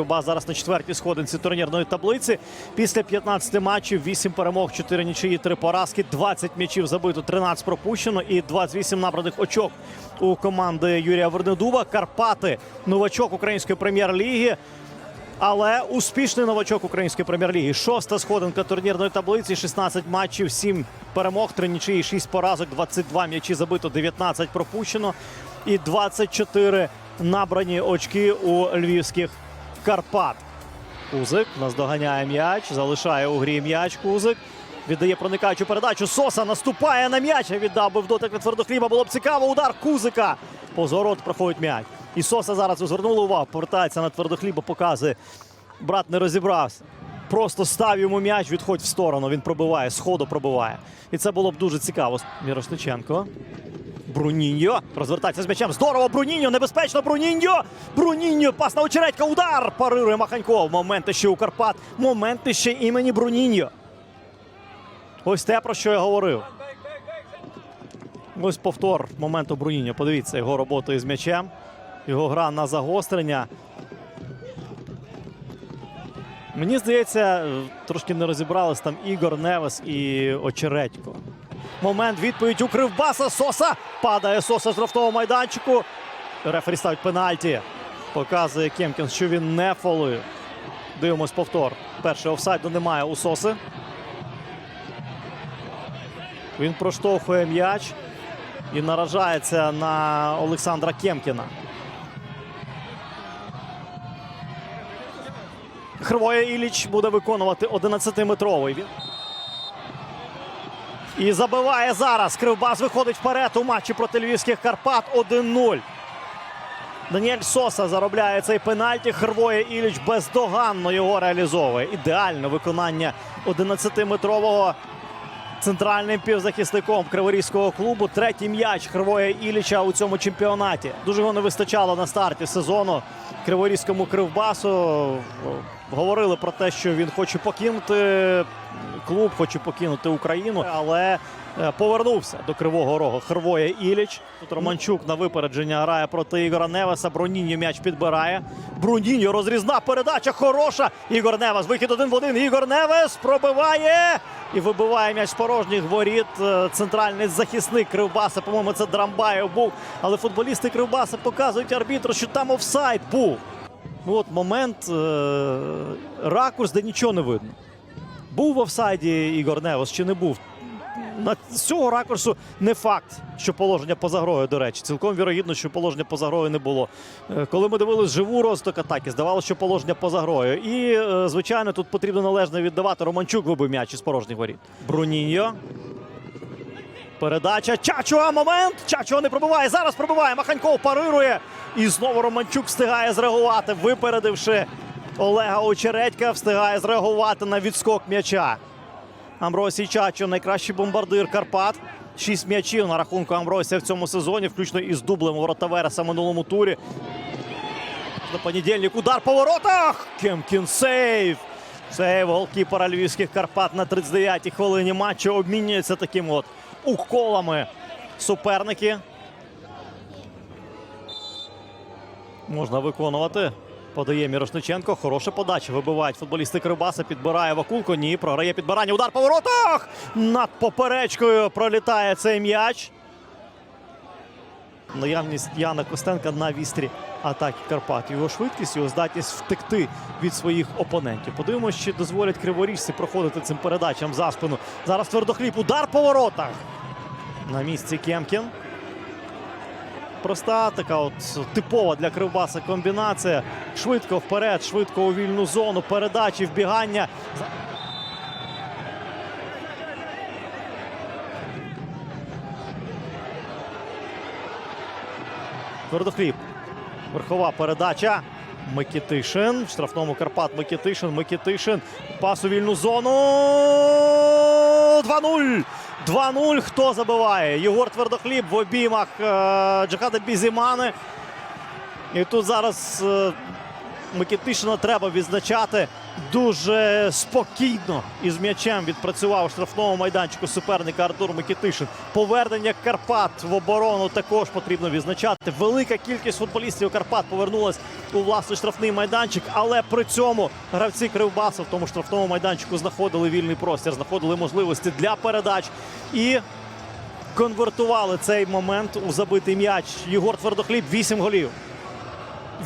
Кривбас зараз на четвертій сходинці турнірної таблиці. Після 15 матчів 8 перемог, 4 нічиї, 3 поразки, 20 м'ячів забито, 13 пропущено і 28 набраних очок у команди Юрія Вернедуба. Карпати новачок української прем'єр-ліги. Але успішний новачок української прем'єр-ліги. Шоста сходинка турнірної таблиці, 16 матчів, 7 перемог, 3 нічиї, 6 поразок, 22 м'ячі забито, 19 пропущено і 24 набрані очки у львівських Карпат. Кузик наздоганяє м'яч, залишає у грі м'яч. Кузик віддає проникаючу передачу. Соса наступає на м'яч. Віддав би в дотик від твердохліба. Було б цікаво. Удар Кузика. Позорот проходить м'яч. І Соса зараз звернула увагу. Повертається на твердохліба, показує. Брат не розібрався. Просто став йому м'яч, відходь в сторону. Він пробиває, сходу пробиває. І це було б дуже цікаво. Мірошниченко. Бруніньо розвертається з м'ячем. Здорово, Бруніньо, небезпечно Бруніньо. Бруніньо, пас на очередька, удар. Парирує Маханьков. Моменти ще у Карпат. Моменти ще імені Бруніньо. Ось те, про що я говорив. Ось повтор моменту Бруніньо. Подивіться його роботу із м'ячем. Його гра на загострення. Мені здається, трошки не розібрались там Ігор Невес і Очередько. Момент відповідь у Кривбаса. Соса. Падає Соса з жовтого майданчику. Рефері ставить пенальті. Показує Кемкін, що він не фолує. Дивимось повтор. Перший офсайду немає у Соси. Він проштовхує м'яч і наражається на Олександра Кемкіна. Хрвоя Іліч буде виконувати 11-метровий. І забиває зараз. Кривбас виходить вперед у матчі проти львівських Карпат 1-0. Даніель Соса заробляє цей пенальті. Хрвоє Іліч бездоганно його реалізовує. Ідеальне виконання 11-метрового центральним півзахисником Криворізького клубу. Третій м'яч Хрвоя Іліча у цьому чемпіонаті. Дуже його не вистачало на старті сезону Криворізькому кривбасу. Говорили про те, що він хоче покинути клуб, хоче покинути Україну, але е, повернувся до Кривого Рогу. Хрвоя Іліч. Тут Романчук на випередження грає проти Ігора Невеса. Броніньо м'яч підбирає. Бруніньо розрізна передача. Хороша. Ігор Невес. Вихід один в один. Ігор Невес пробиває і вибиває м'яч з порожніх воріт. Е, Центральний захисник Кривбаса. По-моєму, це Драмбаєв був. Але футболісти Кривбаса показують арбітру, що там офсайд був. Ну от момент, е, ракурс, де нічого не видно. Був в офсайді Ігор Невес чи не був? На з цього ракурсу не факт, що положення поза грою, до речі. Цілком вірогідно, що положення поза грою не було. Е, Коли ми дивились живу розвиток атаки, здавалося, що положення поза грою. І, е, звичайно, тут потрібно належно віддавати. Романчук вибив м'яч із порожніх воріт. Бруніньо. Передача. Чачуа. Момент. Чачуа не пробиває. Зараз пробиває. Маханьков парирує. І знову Романчук встигає зреагувати, випередивши Олега Очередька, встигає зреагувати на відскок м'яча. Амбросій Чачо найкращий бомбардир Карпат. Шість м'ячів на рахунку Амбросія в цьому сезоні, включно із дублем у в минулому турі. На понедільник удар по воротах. Кемкін сейв. Сейв голкіпера львівських Карпат на 39-й хвилині матчу обмінюється таким от уколами суперники. Можна виконувати. Подає Мірошниченко. Хороша подача. Вибивають футболісти Кривбаса. Підбирає Вакулко. Ні, програє підбирання. Удар по воротах. Над поперечкою пролітає цей м'яч. Наявність Яна Костенка на вістрі атаки Карпат. Його швидкість, його здатність втекти від своїх опонентів. Подивимося, чи дозволять криворіжці проходити цим передачам за спину. Зараз твердохліб. Удар по воротах. На місці Кемкін. Проста така от типова для Кривбаса комбінація. Швидко вперед, швидко у вільну зону. Передачі, вбігання. Твердохліб. Верхова передача. Микітишин. В штрафному Карпат Микітишин. Микітишин. Пас у вільну зону. 2-0. 2-0. Хто забиває? Єгор Твердохліб в обіймах е, Джахада Бізімани. І тут зараз е, Микітишина треба відзначати. Дуже спокійно із м'ячем відпрацював у штрафному майданчику суперника Артур Микітишин. Повернення Карпат в оборону також потрібно відзначати. Велика кількість футболістів Карпат повернулась у власний штрафний майданчик, але при цьому гравці Кривбасу в тому штрафному майданчику знаходили вільний простір, знаходили можливості для передач і конвертували цей момент у забитий м'яч. Єгор Твердохліб 8 голів.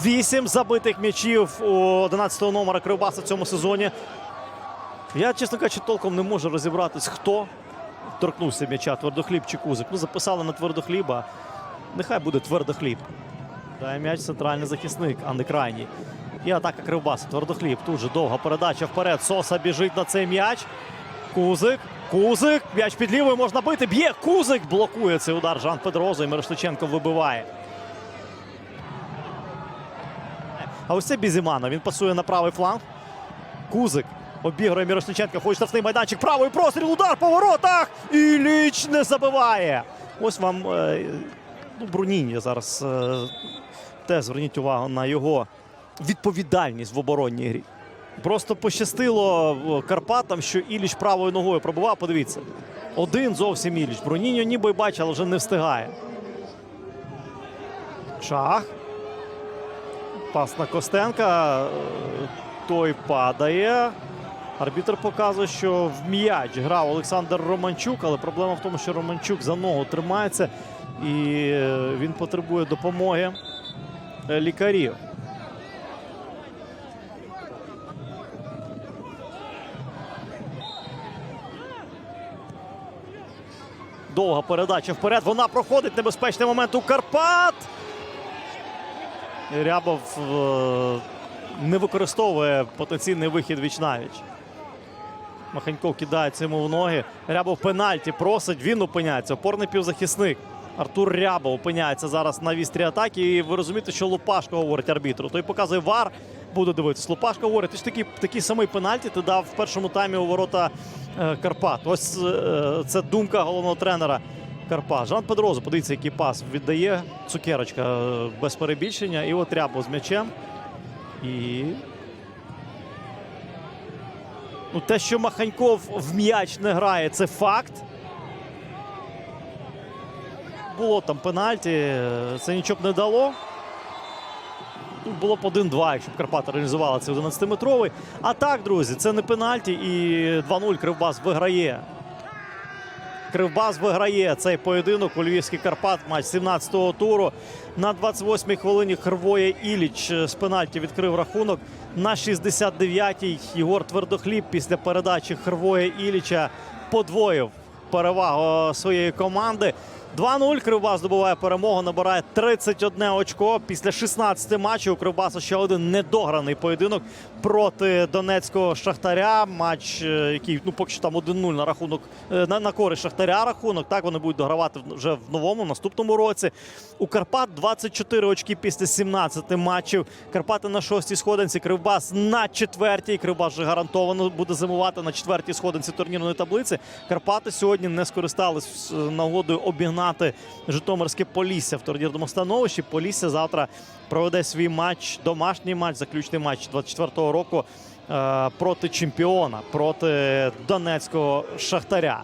Вісім забитих м'ячів у 11-го номера Кривбаса в цьому сезоні. Я, чесно кажучи, толком не можу розібратись, хто торкнувся м'яча твердохліб чи кузик. Ну, записали на твердохліба. Нехай буде твердохліб. Дає м'яч центральний захисник, а не крайній. І атака Кривбаса. Твердохліб. Тут же довга передача вперед. Соса біжить на цей м'яч. Кузик. Кузик. М'яч під лівою можна бити. Б'є. Кузик блокує цей удар. Жан Педрозо і Миросличенко вибиває. А ось це Бізімана. Він пасує на правий фланг. Кузик обігрує Мірошниченка. Хоче штрафний майданчик. Правий простріл. Удар по воротах. І Ліч не забиває. Ось вам е, ну, Бруніні зараз. Е, теж зверніть увагу на його відповідальність в оборонній грі. Просто пощастило е, Карпатам, що Іліч правою ногою пробував. Подивіться. Один зовсім Іліч. Бруніньо ніби й бачить, але вже не встигає. Шах. Пас на Костенка. Той падає. Арбітр показує, що в м'яч грав Олександр Романчук, але проблема в тому, що Романчук за ногу тримається і е, він потребує допомоги е, лікарів. Довга передача вперед. Вона проходить. Небезпечний момент у Карпат. Рябов е, не використовує потенційний вихід віч-навіч. Маханьков кидається йому в ноги. Рябов пенальті просить. Він опиняється. Опорний півзахисник. Артур Рябов опиняється зараз на вістрі атаки. І ви розумієте, що Лупашко говорить арбітру. Той показує вар. Буде дивитися. Лупашко говорить, ти ж такий, такий самий пенальті ти дав в першому таймі у ворота е, Карпат. Ось е, це думка головного тренера Карпат. Жан Педрозо, подивіться, який пас віддає. Цукерочка е, без перебільшення. І от Рябов з м'ячем. І Ну, те, що Маханьков в м'яч не грає, це факт. Було там пенальті, е, це нічого б не дало. Тут було б 1-2, якщо б Карпати реалізували цей 11-метровий. А так, друзі, це не пенальті і 2-0 Кривбас виграє. Кривбас виграє цей поєдинок у Львівський Карпат, матч 17-го туру. На 28-й хвилині Хрвоє Іліч е, з пенальті відкрив рахунок. На 69-й Єгор Твердохліб після передачі Хрвоє Іліча подвоїв перевагу своєї команди. 2-0 Кривбас здобуває перемогу, набирає 31 очко. Після 16 матчів у Кривбасу ще один недограний поєдинок проти Донецького Шахтаря. Матч, е, який ну поки що там 1-0 на рахунок е, на, на користь Шахтаря рахунок. Так вони будуть догравати вже в новому наступному році. У Карпат 24 очки після 17 матчів. Карпати на шостій сходинці. Кривбас на четвертій. Кривбас вже гарантовано буде зимувати на четвертій сходинці турнірної таблиці. Карпати сьогодні не скористались е, нагодою обігнати Житомирське Полісся в турнірному становищі. Полісся завтра проведе свій матч, домашній матч, заключний матч 24-го року е, проти чемпіона, проти Донецького Шахтаря.